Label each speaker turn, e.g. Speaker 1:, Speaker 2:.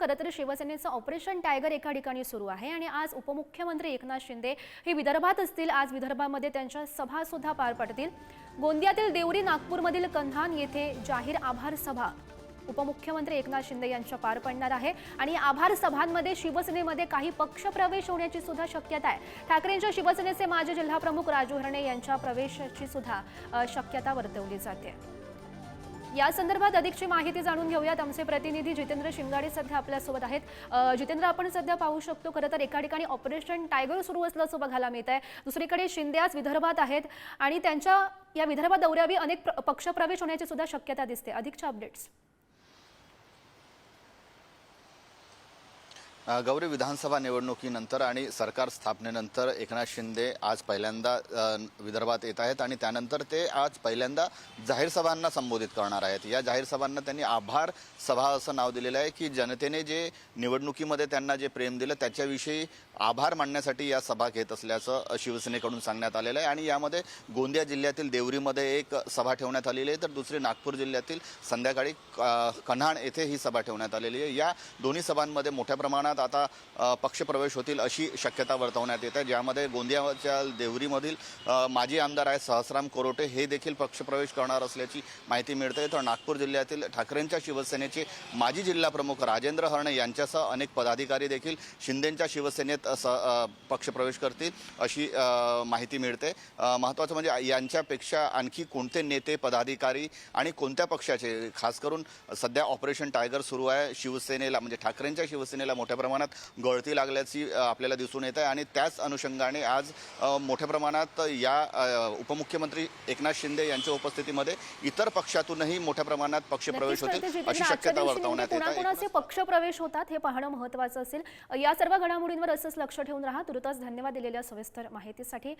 Speaker 1: खरं तर शिवसेनेचं ऑपरेशन टायगर एका ठिकाणी सुरू आहे आणि आज उपमुख्यमंत्री एकनाथ शिंदे हे विदर्भात असतील. आज विदर्भामध्ये त्यांच्या सभा सुद्धा पार पडतील. गोंदियातील देवरी नागपूरमधील कन्हान येथे जाहीर आभार सभा उपमुख्यमंत्री एकनाथ शिंदे यांच्या पार पडणार आहे. आणि आभार सभांमध्ये शिवसेनेमध्ये काही पक्षप्रवेश होण्याची सुद्धा शक्यता आहे. ठाकरेंच्या शिवसेनेचे माजी जिल्हाप्रमुख राजू हरणे यांच्या प्रवेशाची सुद्धा शक्यता वर्तवली जाते. या संदर्भात अधिकची माहिती जाणून घेऊयात. आमचे प्रतिनिधी जितेंद्र शिंगाडे सध्या आपल्यासोबत आहेत. जितेंद्र आपण सध्या पाहू शकतो खरं तर एका ठिकाणी ऑपरेशन टायगर सुरू असल्याचं बघायला मिळत आहे दुसरीकडे शिंदे आज विदर्भात आहेत आणि त्यांच्या या विदर्भ दौऱ्यावी अनेक पक्ष पक्षप्रवेश होण्याची सुद्धा शक्यता दिसते. अधिकच्या अपडेट्स
Speaker 2: गौरी विधानसभा निवडणुकीनंतर आणि सरकार स्थापनेनंतर एकनाथ शिंदे आज पहिल्यांदा विदर्भात येत आहेत आणि त्यानंतर ते आज पहिल्यांदा जाहीर सभांना संबोधित करणार आहेत. या जाहीर सभांना त्यांनी आभार सभा असं नाव दिलेलं आहे की जनतेने जे निवडणुकीमध्ये त्यांना जे प्रेम दिलं त्याच्याविषयी आभार मानण्यासाठी या सभा घेत असल्याचं शिवसेनेकडून सांगण्यात आलेलं आहे. आणि यामध्ये गोंदिया जिल्ह्यातील देवरीमध्ये एक सभा ठेवण्यात आलेली आहे तर दुसरी नागपूर जिल्ह्यातील संध्याकाळी कन्हाण येथे ही सभा ठेवण्यात आलेली आहे. या दोन्ही सभांमध्ये मोठ्या प्रमाणात आता पक्षप्रवेश होतील अशी शक्यता वर्तवण्यात येत आहे. ज्यामध्ये गोंदियाच्या देवरीमधील माजी आमदार आहे सहस्राम कोरोटे हे देखील पक्षप्रवेश करणार असल्याची माहिती मिळते. तर नागपूर जिल्ह्यातील ठाकरेंच्या शिवसेनेचे माजी जिल्हाप्रमुख राजेंद्र हरणे यांच्यासह अनेक पदाधिकारी देखील शिंदेंच्या शिवसेनेत स- पक्षप्रवेश करतील अशी माहिती मिळते. महत्त्वाचं म्हणजे यांच्यापेक्षा आणखी कोणते नेते पदाधिकारी आणि कोणत्या पक्षाचे? खास करून सध्या ऑपरेशन टायगर सुरू आहे शिवसेनेला म्हणजे ठाकरेंच्या शिवसेनेला मोठ्या प्रमाणात गळती लागल्याची आपल्याला दिसून येत आहे आणि त्याच अनुषंगाने आज मोठ्या प्रमाणात या उपमुख्यमंत्री एकनाथ शिंदे यांच्या उपस्थितीमध्ये इतर पक्षातूनही मोठ्या प्रमाणात पक्षप्रवेश होतील अशी शक्यता वर्तवण्यात
Speaker 1: नेमके
Speaker 2: येत आहे.
Speaker 1: पक्षप्रवेश होतात हे पाहणं महत्त्वाचं असेल. या सर्व घडामोडींवर असंच लक्ष ठेवून राहा. तुर्तास धन्यवाद दिलेल्या सविस्तर माहितीसाठी.